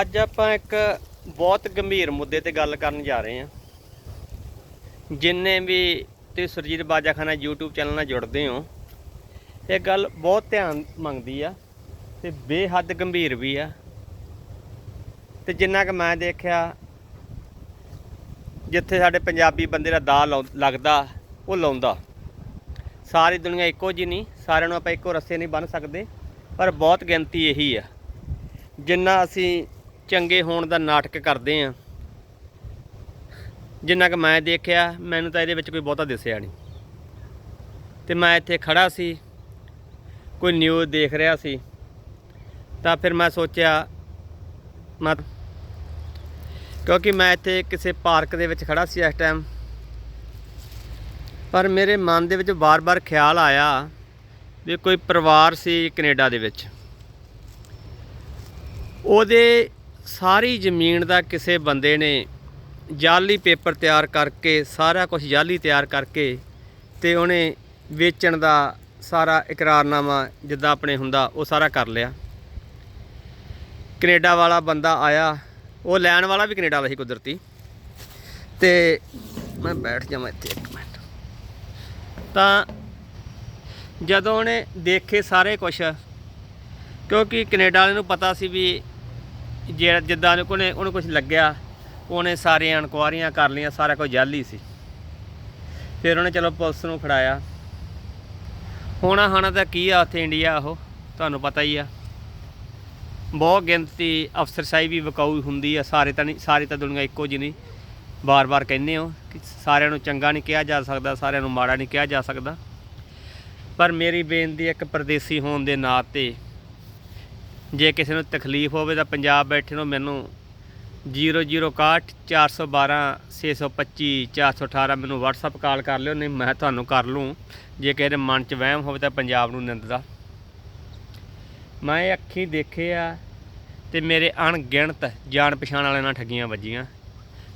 ਅੱਜ ਆਪਾਂ ਇੱਕ ਬਹੁਤ ਗੰਭੀਰ ਮੁੱਦੇ ਤੇ ਗੱਲ ਕਰਨ ਜਾ ਰਹੇ ਹਾਂ। ਜਿੰਨੇ ਵੀ ਤੇ ਸੁਰਜੀਤ ਬਾਜਾਖਾਨਾ YouTube ਚੈਨਲ ਨਾਲ ਜੁੜਦੇ ਹੋ, ਇਹ ਗੱਲ ਬਹੁਤ ਧਿਆਨ ਮੰਗਦੀ ਆ ਤੇ ਬੇਹੱਦ ਗੰਭੀਰ ਵੀ ਆ। ਤੇ ਜਿੰਨਾ ਕਿ ਮੈਂ ਦੇਖਿਆ, ਜਿੱਥੇ ਸਾਡੇ ਪੰਜਾਬੀ ਬੰਦੇ ਦਾ ਦਾ ਲਾਉ- ਲੱਗਦਾ, ਉਹ ਲਾਉਂਦਾ। ਸਾਰੀ ਦੁਨੀਆ ਇੱਕੋ ਜੀ ਨਹੀਂ, ਸਾਰਿਆਂ ਨੂੰ ਆਪਾਂ ਇੱਕੋ ਰਸਤੇ ਨਹੀਂ ਬੰਨ ਸਕਦੇ, ਪਰ ਬਹੁਤ ਗਿਣਤੀ ਇਹੀ ਆ। ਜਿੰਨਾ ਅਸੀਂ ਚੰਗੇ ਹੋਣ ਦਾ ਨਾਟਕ ਕਰਦੇ ਆ। ਜਿੰਨਾ ਕਿ ਮੈਂ ਦੇਖਿਆ, ਮੈਨੂੰ ਤਾਂ ਇਹਦੇ ਵਿੱਚ ਕੋਈ ਬਹੁਤਾ ਦਿਸਿਆ ਨਹੀਂ। ਤੇ ਮੈਂ ਇੱਥੇ ਖੜਾ ਸੀ, ਕੋਈ ਨਿਊਜ਼ ਦੇਖ ਰਿਹਾ ਸੀ, ਤਾਂ ਫਿਰ ਮੈਂ ਸੋਚਿਆ, ਮੈਂ ਕਿਉਂਕਿ ਮੈਂ ਇੱਥੇ ਕਿਸੇ ਪਾਰਕ ਦੇ ਵਿੱਚ ਖੜਾ ਸੀ ਇਸ ਟਾਈਮ ਪਰ ਮੇਰੇ ਮਨ ਦੇ ਵਿੱਚ ਬਾਰ-ਬਾਰ ਖਿਆਲ ਆਇਆ ਵੀ ਕੋਈ ਪਰਿਵਾਰ ਸੀ ਕੈਨੇਡਾ ਦੇ ਵਿੱਚ। ਉਹਦੇ ਸਾਰੀ ਜ਼ਮੀਨ ਦਾ ਕਿਸੇ ਬੰਦੇ ਨੇ ਜਾਲੀ ਪੇਪਰ ਤਿਆਰ ਕਰਕੇ, ਸਾਰਾ ਕੁਝ ਜਾਲੀ ਤਿਆਰ ਕਰਕੇ ਤੇ ਉਹਨੇ ਵੇਚਣ ਦਾ ਸਾਰਾ ਇਕਰਾਰਨਾਮਾ ਜਿੱਦਾਂ ਆਪਣੇ ਹੁੰਦਾ, ਉਹ ਸਾਰਾ ਕਰ ਲਿਆ। ਕੈਨੇਡਾ ਵਾਲਾ ਬੰਦਾ ਆਇਆ, ਉਹ ਲੈਣ ਵਾਲਾ ਵੀ ਕੈਨੇਡਾ ਵਾਲਾ ਸੀ ਕੁਦਰਤੀ। ਤੇ ਮੈਂ ਬੈਠ ਜਾਵਾਂ ਇੱਥੇ ਇੱਕ ਮਿੰਟ। ਤਾਂ ਜਦੋਂ ਉਹਨੇ ਦੇਖੇ ਸਾਰੇ ਕੁਝ ਕਿਉਂਕਿ ਕੈਨੇਡਾ ਵਾਲੇ ਨੂੰ ਪਤਾ ਸੀ ਵੀ ਜਿਹੜਾ ਜਿੱਦਾਂ ਦੇ ਕੋਨੇ ਉਹਨੂੰ ਕੁਝ ਲੱਗਿਆ, ਉਹਨੇ ਸਾਰੀਆਂ ਇਨਕੁਆਰੀਆਂ ਕਰ ਲਈਆਂ, ਸਾਰਾ ਕੁਝ ਜਾਲੀ ਸੀ। ਫਿਰ ਉਹਨੇ ਚਲੋ ਪੁਲਿਸ ਨੂੰ ਫੜਾਇਆ। ਹੋਣਾ ਹਾਣਾ ਤਾਂ ਕੀ ਆ ਉੱਥੇ ਇੰਡੀਆ ਉਹ, ਤੁਹਾਨੂੰ ਪਤਾ ਹੀ ਆ। ਬਹੁਤ ਗਿਣਤੀ ਅਫਸਰਸ਼ਾਹੀ ਵੀ ਵਿਕਾਊ ਹੁੰਦੀ ਆ, ਸਾਰੇ ਤਾਂ ਨਹੀਂ ਸਾਰੀ ਤਾਂ ਦੁਨੀਆ ਇੱਕੋ ਜਿਹੀ ਨਹੀਂ। ਬਾਰ-ਬਾਰ ਕਹਿੰਦੇ ਹੋ ਕਿ ਸਾਰਿਆਂ ਨੂੰ ਚੰਗਾ ਨਹੀਂ ਕਿਹਾ ਜਾ ਸਕਦਾ, ਸਾਰਿਆਂ ਨੂੰ ਮਾੜਾ ਨਹੀਂ ਕਿਹਾ ਜਾ ਸਕਦਾ। ਪਰ ਮੇਰੀ ਬੇਨਤੀ ਇੱਕ ਪਰਦੇਸੀ ਹੋਣ ਦੇ ਨਾਤੇ ਜੇ ਕਿਸੇ ਨੂੰ ਤਕਲੀਫ ਹੋਵੇ ਤਾਂ ਪੰਜਾਬ ਬੈਠੇ ਨੂੰ ਮੈਨੂੰ 0061 412 625 418 ਮੈਨੂੰ WhatsApp ਕਾਲ ਕਰ ਲਿਓ, ਨਹੀਂ ਮੈਂ ਤੁਹਾਨੂੰ ਕਰ ਲੂੰ। ਜੇ ਕਿਸੇ ਦੇ ਮਨ 'ਚ ਵਹਿਮ ਹੋਵੇ ਤਾਂ ਪੰਜਾਬ ਨੂੰ ਨਿੰਦਦਾ ਮੈਂ ਇਹ ਅੱਖੀਂ ਦੇਖੇ ਆ ਤੇ ਮੇਰੇ ਅਣਗਿਣਤ ਜਾਣ ਪਛਾਣ ਵਾਲਿਆਂ ਨਾਲ ਠੱਗੀਆਂ ਵੱਜੀਆਂ।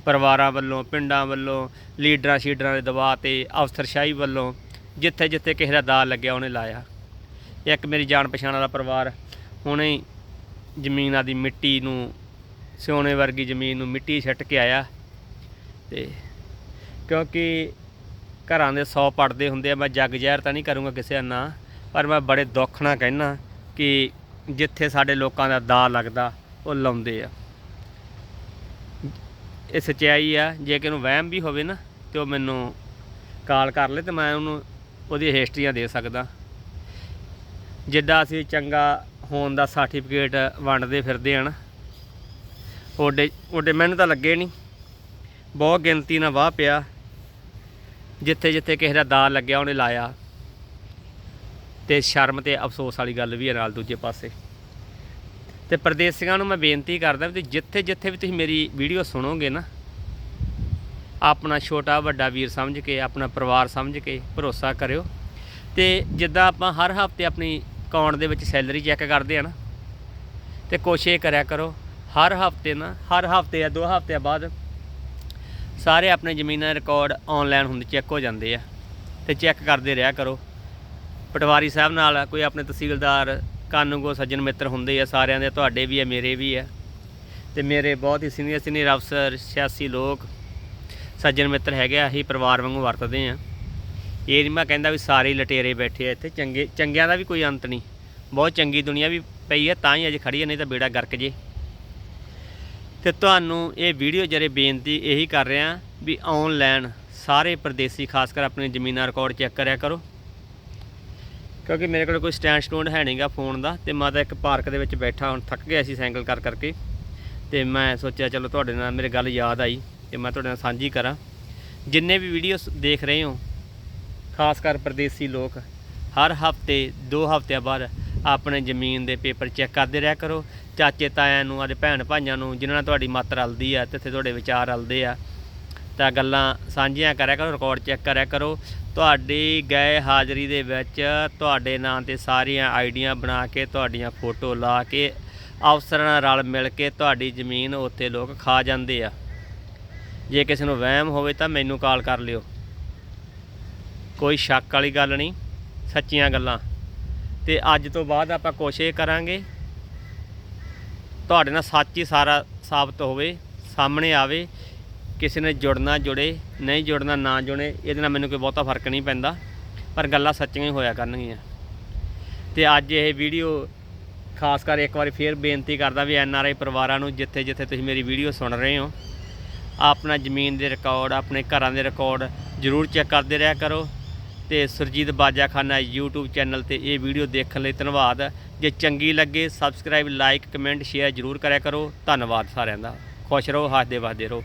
ਪਰਿਵਾਰਾਂ ਵੱਲੋਂ, ਪਿੰਡਾਂ ਵੱਲੋਂ, ਲੀਡਰਾਂ ਸ਼ੀਡਰਾਂ ਦੇ ਦਬਾਅ ਤੇ ਅਫਸਰਸ਼ਾਹੀ ਵੱਲੋਂ ਜਿੱਥੇ ਜਿੱਥੇ ਕਿਸੇ ਦਾ ਦਾ ਲੱਗਿਆ ਉਹਨੇ ਲਾਇਆ। ਇੱਕ ਮੇਰੀ ਜਾਣ ਪਛਾਣ ਵਾਲਾ ਪਰਿਵਾਰ ਹੁਣੇ ਹੀ ਜ਼ਮੀਨ ਆਦੀ ਮਿੱਟੀ ਨੂੰ, ਸਿਉਣੇ ਵਰਗੀ ਜ਼ਮੀਨ ਨੂੰ ਮਿੱਟੀ ਛੱਟ ਕੇ ਆਇਆ। ਤੇ ਕਿਉਂਕਿ ਘਰਾਂ ਦੇ 100 ਪੜਦੇ ਹੁੰਦੇ ਆ, ਮੈਂ ਜੱਗ ਜ਼ਹਿਰ ਤਾਂ ਨਹੀਂ ਕਰੂੰਗਾ ਕਿਸੇ ਦਾ ਨਾਂ, ਪਰ ਮੈਂ ਬੜੇ ਦੁੱਖ ਨਾਲ ਕਹਿਣਾ ਕਿ ਜਿੱਥੇ ਸਾਡੇ ਲੋਕਾਂ ਦਾ ਦਾ ਲੱਗਦਾ, ਉਹ ਲਾਉਂਦੇ ਆ। ਇਹ ਸੱਚਾਈ ਆ, ਜੇ ਕਿ ਨੂੰ ਵਹਿਮ ਵੀ ਹੋਵੇ ਨਾ, ਤੇ ਉਹ ਮੈਨੂੰ ਕਾਲ ਕਰ ਲੇ ਤੇ ਮੈਂ ਉਹਨੂੰ ਉਹਦੀ ਹਿਸਟਰੀਆਂ ਦੇ ਸਕਦਾ। ਜਿੱਦਾਂ ਅਸੀਂ ਚੰਗਾ ਹੋਣ ਦਾ ਸਰਟੀਫਿਕੇਟ ਵੰਡਦੇ ਫਿਰਦੇ ਹਨ। ਓਡੇ ਓਡੇ ਮੈਨੂੰ ਤਾਂ ਲੱਗੇ ਨਹੀਂ ਬਹੁਤ ਗਿਣਤੀ ਨਾਲ ਵਾਹ ਪਿਆ। ਜਿੱਥੇ ਜਿੱਥੇ ਕਿਸੇ ਦਾ ਦਾ ਲੱਗਿਆ, ਉਹਨੇ ਲਾਇਆ। ਤੇ ਸ਼ਰਮ ਤੇ ਅਫਸੋਸ ਵਾਲੀ ਗੱਲ ਵੀ ਹੈ ਨਾਲ ਦੂਜੇ ਪਾਸੇ। ਤੇ ਪ੍ਰਦੇਸੀਆਂ ਨੂੰ ਮੈਂ ਬੇਨਤੀ ਕਰਦਾ ਵੀ ਜਿੱਥੇ ਜਿੱਥੇ ਵੀ ਤੁਸੀਂ ਮੇਰੀ ਵੀਡੀਓ ਸੁਣੋਗੇ ਨਾ, ਆਪਣਾ ਛੋਟਾ ਵੱਡਾ ਵੀਰ ਸਮਝ ਕੇ, ਆਪਣਾ ਪਰਿਵਾਰ ਸਮਝ ਕੇ ਭਰੋਸਾ ਕਰਿਓ। ਤੇ ਜਿੱਦਾਂ ਆਪਾਂ ਹਰ ਹਫ਼ਤੇ ਆਪਣੀ ਅਕਾਊਂਟ ਦੇ ਵਿੱਚ ਸੈਲਰੀ ਚੈੱਕ ਕਰਦੇ ਆ ਨਾ, ਤੇ ਕੋਸ਼ਿਸ਼ ਕਰਿਆ ਕਰੋ, ਹਰ ਹਫ਼ਤੇ ਨਾ, ਹਰ ਹਫ਼ਤੇ ਜਾਂ ਦੋ ਹਫਤਿਆਂ ਬਾਅਦ ਸਾਰੇ ਆਪਣੇ ਜ਼ਮੀਨਾਂ ਦੇ ਰਿਕਾਰਡ ਆਨਲਾਈਨ ਹੁੰਦੇ, ਚੈੱਕ ਹੋ ਜਾਂਦੇ ਆ, ਤੇ ਚੈੱਕ ਕਰਦੇ ਰਿਹਾ ਕਰੋ। ਪਟਵਾਰੀ ਸਾਹਿਬ ਨਾਲ ਕੋਈ ਆਪਣੇ ਤਹਿਸੀਲਦਾਰ ਕਾਨੂੰਗੋ ਸੱਜਣ ਮਿੱਤਰ ਹੁੰਦੇ ਆ, ਸਾਰਿਆਂ ਦੇ, ਤੁਹਾਡੇ ਵੀ ਆ, ਮੇਰੇ ਵੀ ਆ, ਤੇ ਮੇਰੇ ਬਹੁਤ ਹੀ ਸੀਨੀਅਰ ਸੀਨੀਅਰ ਅਫਸਰ ਸਿਆਸੀ ਲੋਕ, ਸੱਜਣ ਮਿੱਤਰ ਹੈਗੇ ਆ, ਅਸੀਂ ਪਰਿਵਾਰ ਵਾਂਗੂ ਵਰਤਦੇ ਆ। ਇਹ ਨਹੀਂ ਮੈਂ ਕਹਿੰਦਾ ਵੀ ਸਾਰੇ ਲਟੇਰੇ ਬੈਠੇ ਆ ਇੱਥੇ, ਚੰਗੇ, ਚੰਗਿਆਂ ਦਾ ਵੀ ਕੋਈ ਅੰਤ ਨਹੀਂ। ਬਹੁਤ ਚੰਗੀ ਦੁਨੀਆ ਵੀ ਪਈ ਹੈ ਤਾਂ ਹੀ ਅੱਜ ਖੜੀ ਹੈ ਨਹੀਂ ਤਾਂ ਬੇੜਾ ਗਰਕ ਜੇ। ਤੇ ਤੁਹਾਨੂੰ ਇਹ ਵੀਡੀਓ ਜਰੇ ਬੇਨਤੀ ਇਹੀ ਕਰ ਰਿਹਾ ਵੀ ਆਨਲਾਈਨ ਸਾਰੇ ਪਰਦੇਸੀ, ਖਾਸ ਕਰ ਆਪਣੀ ਜ਼ਮੀਨਾਂ ਰਿਕਾਰਡ ਚੈੱਕ ਕਰਿਆ ਕਰੋ। ਕਿਉਂਕਿ ਮੇਰੇ ਕੋਲ ਕੋਈ ਸਟੈਂਡ ਸਟੂਡ ਹੈ ਨਹੀਂਗਾ ਫੋਨ ਦਾ, ਤੇ ਮੈਂ ਤਾਂ ਇੱਕ ਪਾਰਕ ਦੇ ਵਿੱਚ ਬੈਠਾ, ਹੁਣ ਥੱਕ ਗਿਆ ਸੀ ਸਾਈਕਲ ਕਰ ਕਰਕੇ। ਤੇ ਮੈਂ ਸੋਚਿਆ, ਚਲੋ ਤੁਹਾਡੇ ਨਾਲ ਮੇਰੇ ਗੱਲ ਯਾਦ ਆਈ, ਤੇ ਮੈਂ ਤੁਹਾਡੇ ਨਾਲ ਸਾਂਝੀ ਕਰਾਂ। ਜਿੰਨੇ ਵੀ ਵੀਡੀਓ ਦੇਖ ਰਹੇ ਹੋ ਖਾਸ ਕਰ ਪਰਦੇਸੀ ਲੋਕ, ਹਰ ਹਫ਼ਤੇ, ਦੋ ਹਫਤਿਆਂ ਬਾਅਦ ਆਪਣੇ ਜ਼ਮੀਨ ਦੇ ਪੇਪਰ ਚੈੱਕ ਕਰਦੇ ਰਿਹਾ ਕਰੋ। ਚਾਚੇ ਤਾਇਆਂ ਨੂੰ ਅਤੇ ਭੈਣ ਭਾਈਆਂ ਨੂੰ, ਜਿਨ੍ਹਾਂ ਨਾਲ ਤੁਹਾਡੀ ਮੱਤ ਰਲਦੀ ਆ ਤੇ ਇੱਥੇ ਤੁਹਾਡੇ ਵਿਚਾਰ ਰਲਦੇ ਆ, ਤਾਂ ਗੱਲਾਂ ਸਾਂਝੀਆਂ ਕਰਿਆ ਕਰੋ, ਰਿਕਾਰਡ ਚੈੱਕ ਕਰਿਆ ਕਰੋ। ਤੁਹਾਡੀ ਗਏ ਹਾਜ਼ਰੀ ਦੇ ਵਿੱਚ ਤੁਹਾਡੇ ਨਾਂ ਤੇ ਸਾਰੀਆਂ ਆਈਡੀਆਂ ਬਣਾ ਕੇ, ਤੁਹਾਡੀਆਂ ਫੋਟੋ ਲਾ ਕੇ, ਅਫਸਰਾਂ ਨਾਲ ਰਲ ਮਿਲ ਕੇ ਤੁਹਾਡੀ ਜ਼ਮੀਨ ਉੱਥੇ ਲੋਕ ਖਾ ਜਾਂਦੇ ਆ। ਜੇ ਕਿਸੇ ਨੂੰ ਵਹਿਮ ਹੋਵੇ ਤਾਂ ਮੈਨੂੰ ਕਾਲ ਕਰ ਲਿਓ। ਕੋਈ ਸ਼ੱਕ ਵਾਲੀ ਗੱਲ ਨਹੀਂ, ਸੱਚੀਆਂ ਗੱਲਾਂ। ਤੇ ਅੱਜ ਤੋਂ ਬਾਅਦ ਆਪਾਂ ਕੋਸ਼ਿਸ਼ ਕਰਾਂਗੇ, ਤੁਹਾਡੇ ਨਾਲ ਸੱਚ ਹੀ ਸਾਰਾ ਸਾਬਤ ਹੋਵੇ, ਸਾਹਮਣੇ ਆਵੇ, ਕਿਸੇ ਨੇ ਜੁੜਨਾ ਜੁੜੇ, ਨਹੀਂ ਜੁੜਨਾ ਨਾ ਜੁੜੇ, ਇਹਦੇ ਨਾਲ ਮੈਨੂੰ ਕੋਈ ਬਹੁਤਾ ਫ਼ਰਕ ਨਹੀਂ ਪੈਂਦਾ, ਪਰ ਗੱਲਾਂ ਸੱਚੀਆਂ ਹੀ ਹੋਇਆ ਕਰਨਗੀਆਂ। ਤੇ ਅੱਜ ਇਹ ਵੀਡੀਓ ਖਾਸ ਕਰ ਇੱਕ ਵਾਰੀ ਫੇਰ ਬੇਨਤੀ ਕਰਦਾ ਵੀ ਐਨ ਆਰ ਆਈ ਪਰਿਵਾਰਾਂ ਨੂੰ ਜਿੱਥੇ ਜਿੱਥੇ ਤੁਸੀਂ ਮੇਰੀ ਵੀਡੀਓ ਸੁਣ ਰਹੇ ਹੋ, ਆਪਣਾ ਜ਼ਮੀਨ ਦੇ ਰਿਕਾਰਡ ਆਪਣੇ ਘਰਾਂ ਦੇ ਰਿਕਾਰਡ ਜ਼ਰੂਰ ਚੈੱਕ ਕਰਦੇ ਰਿਹਾ ਕਰੋ। ਤੇ ਸੁਰਜੀਤ ਬਾਜਾਖਾਨਾ YouTube ਚੈਨਲ ਤੇ ਇਹ ਵੀਡੀਓ ਦੇਖਣ ਲਈ ਧੰਨਵਾਦ। ਜੇ ਚੰਗੀ ਲੱਗੇ ਸਬਸਕ੍ਰਾਈਬ ਲਾਈਕ ਕਮੈਂਟ ਸ਼ੇਅਰ ਜ਼ਰੂਰ ਕਰਿਆ ਕਰੋ। ਧੰਨਵਾਦ ਸਾਰਿਆਂ ਦਾ। ਖੁਸ਼ ਰਹੋ ਹੱਸਦੇ ਵਸਦੇ ਰਹੋ।